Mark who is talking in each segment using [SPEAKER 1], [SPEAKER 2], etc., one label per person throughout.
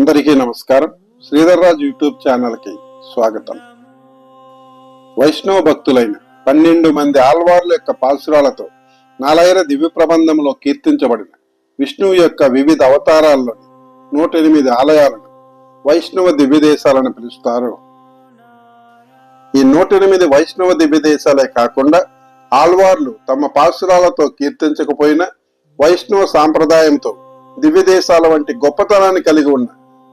[SPEAKER 1] అందరికీ నమస్కారం. శ్రీధర్రాజు యూట్యూబ్ ఛానల్కి స్వాగతం. వైష్ణవ భక్తులైన పన్నెండు మంది ఆల్వార్ల యొక్క పాసురాలతో నాలైన దివ్య ప్రబంధంలో కీర్తించబడిన విష్ణువు యొక్క వివిధ అవతారాల్లోని నూట ఎనిమిది ఆలయాలను వైష్ణవ దివ్య దేశాలను పిలుస్తారు. ఈ నూట ఎనిమిది వైష్ణవ దివ్య దేశాలే కాకుండా ఆల్వార్లు తమ పాసురాలతో కీర్తించకపోయినా వైష్ణవ సాంప్రదాయంతో దివ్య దేశాల వంటి గొప్పతనాన్ని కలిగి ఉన్న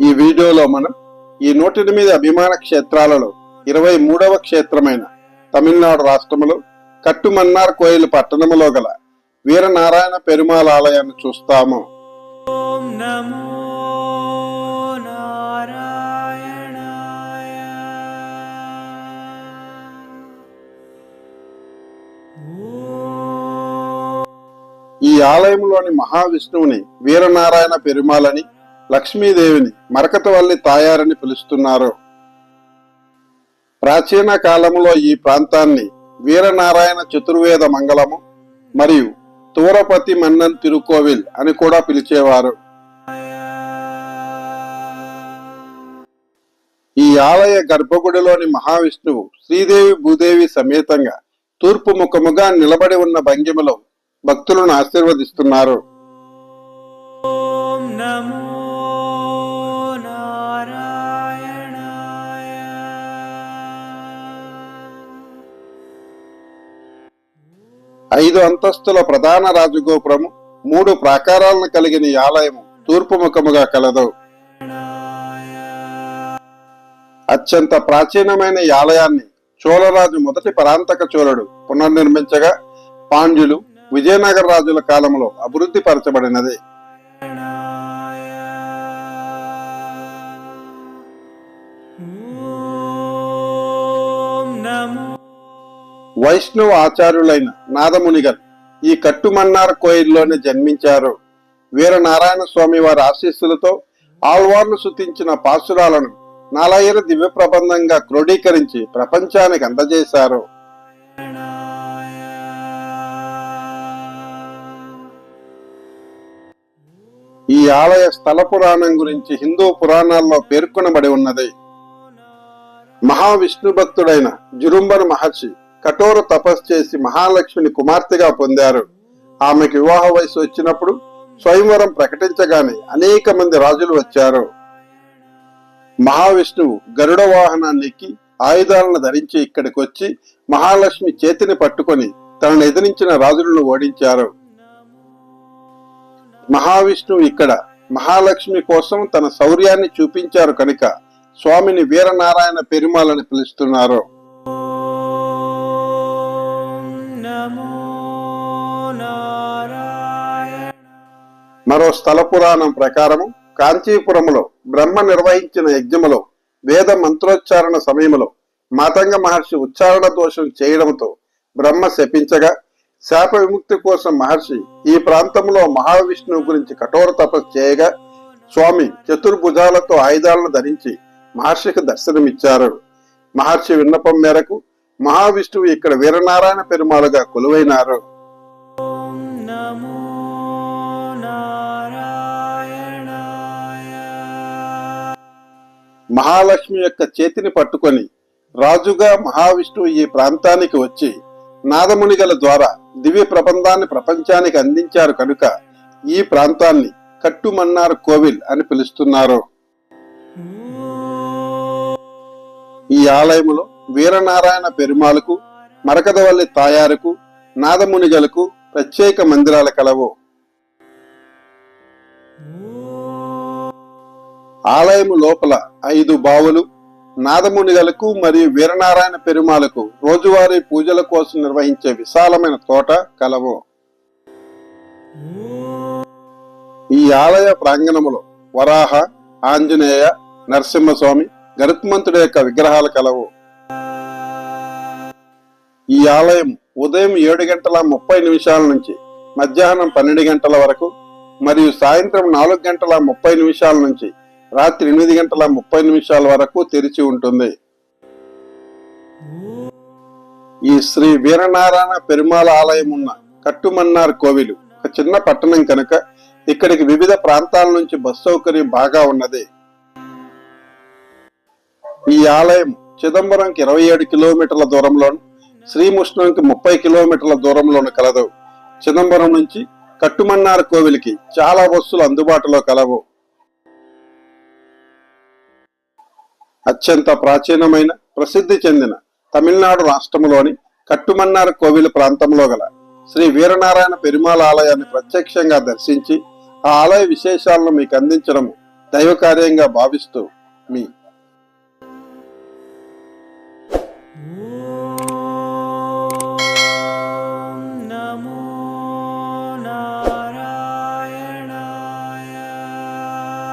[SPEAKER 1] ఈ వీడియోలో మనం ఈ నూట ఎనిమిది అభిమాన క్షేత్రాలలో ఇరవై మూడవ క్షేత్రమైన తమిళనాడు రాష్ట్రములో కట్టుమన్నార్ కోయిల్ పట్టణములో గల వీరనారాయణ పెరుమాల్ ఆలయాన్ని చూస్తాము. నమో ఆలయంలోని మహావిష్ణువుని వీరనారాయణ పెరుమాలని లక్ష్మీదేవిని మరకతవల్లి తాయారని పిలుస్తున్నారు. ప్రాచీన కాలంలో ఈ ప్రాంతాన్ని వీరనారాయణ చతుర్వేద మంగళము మరియు తూరపతి మన్నన్ తిరుకోవిల్ అని కూడా పిలిచేవారు. ఈ ఆలయ గర్భగుడిలోని మహావిష్ణువు శ్రీదేవి భూదేవి సమేతంగా తూర్పు ముఖముగా నిలబడి ఉన్న భంగిమలో భక్తులను ఆశీర్వదిస్తున్నారు. ఐదు అంతస్తుల ప్రధాన రాజగోపురము మూడు ప్రాకారాలను కలిగిన ఆలయం ఆలయము తూర్పు ముఖముగా కలదు. అత్యంత ప్రాచీనమైన ఆలయాన్ని చోళరాజు మొదటి పరాంతక చోళుడు పునర్నిర్మించగా పాండ్యులు విజయనగర రాజుల కాలంలో అభివృద్ధి పరచబడినది. వైష్ణవ ఆచార్యులైన నాదమునిగర్ ఈ కట్టుమన్నార్ కోయిల్లోనే జన్మించారు. వీర నారాయణ స్వామి వారి ఆశీస్సులతో ఆళ్వార్లు శుతించిన పాశురాలను నాలాయిర దివ్య ప్రబంధంగా క్రోడీకరించి ప్రపంచానికి అందజేశారు. ఈ ఆలయ స్థల పురాణం గురించి హిందూ పురాణాల్లో పేర్కొనబడి ఉన్నది. మహావిష్ణు భక్తుడైన జురుంబన మహర్షి కఠోర తపస్సు చేసి మహాలక్ష్మిని కుమార్తెగా పొందారు. ఆమెకు వివాహ వయసు వచ్చినప్పుడు స్వయంవరం ప్రకటించగానే అనేక మంది రాజులు వచ్చారు. మహావిష్ణువు గరుడ వాహనాన్ని ఎక్కి ఆయుధాలను ధరించి ఇక్కడికి వచ్చి మహాలక్ష్మి చేతిని పట్టుకొని తనను ఎదిరించిన రాజులను ఓడించారు. మహావిష్ణువు ఇక్కడ మహాలక్ష్మి కోసం తన శౌర్యాన్ని చూపించారు కనుక స్వామిని వీరనారాయణ పెరుమాలని పిలుస్తున్నారు. మరో స్థల పురాణం ప్రకారము కాంచీపురములో బ్రహ్మ నిర్వహించిన యజ్ఞములో వేద మంత్రోచ్చారణ సమయంలో మాతంగ మహర్షి ఉచ్చారణ దోషం చేయడంతో బ్రహ్మ శపించగా శాప విముక్తి కోసం మహర్షి ఈ ప్రాంతంలో మహావిష్ణువు గురించి కఠోర తపస్సు చేయగా స్వామి చతుర్భుజాలతో ఆయుధాలను ధరించి మహర్షికి దర్శనమిచ్చారు. మహర్షి విన్నపం మేరకు మహావిష్ణువు ఇక్కడ వీరనారాయణ పెరుమాళగా కొలువైనారు. మహాలక్ష్మి యొక్క చేతిని పట్టుకొని రాజుగా మహావిష్ణువు ఈ ప్రాంతానికి వచ్చి నాదమునిగల ద్వారా దివ్య ప్రబంధాన్ని ప్రపంచానికి అందించారు కనుక ఈ ప్రాంతాన్ని కట్టుమన్నార్ కోవిల్ అని పిలుస్తున్నారు. ఈ ఆలయములో వీరనారాయణ పెరుమాలకు మరకదవల్లి తాయారుకు నాదమునిగలకు ప్రత్యేక మందిరాలు కలవు. ఆలయము లోపల ఐదు బావులు నాదమునిగలకు మరియు వీరనారాయణ పెరుమాలకు రోజువారీ పూజల కోసం నిర్వహించే విశాలమైన తోట కలవు. ఈ ఆలయ ప్రాంగణములో వరాహ ఆంజనేయ నరసింహస్వామి గరుత్మంతుడి యొక్క విగ్రహాలు కలవు. ఈ ఆలయం ఉదయం ఏడు గంటల ముప్పై నిమిషాల నుంచి మధ్యాహ్నం పన్నెండు గంటల వరకు మరియు సాయంత్రం నాలుగు గంటల ముప్పై నిమిషాల నుంచి రాత్రి ఎనిమిది గంటల ముప్పై నిమిషాల వరకు తెరిచి ఉంటుంది. ఈ శ్రీ వీరనారాయణ పెరుమాళ ఆలయం ఉన్న కట్టుమన్నార్ కోవిలు ఒక చిన్న పట్టణం కనుక ఇక్కడికి వివిధ ప్రాంతాల నుంచి బస్ సౌకర్యం బాగా ఉన్నది. ఈ ఆలయం చిదంబరంకి ఇరవై ఏడు కిలోమీటర్ల దూరంలోను శ్రీముష్ణంకి ముప్పై కిలోమీటర్ల దూరంలోను కలదు. చిదంబరం నుంచి కట్టుమన్నార్ కోవిలికి చాలా బస్సులు అందుబాటులో కలవు. అత్యంత ప్రాచీనమైన ప్రసిద్ధి చెందిన తమిళనాడు రాష్ట్రంలోని కట్టుమన్నార్ కోవిల్ ప్రాంతంలో గల శ్రీ వీరనారాయణ పెరుమాళ ఆలయాన్ని ప్రత్యక్షంగా దర్శించి ఆ ఆలయ విశేషాలను మీకు అందించడం దైవ కార్యంగా భావిస్తూ మీ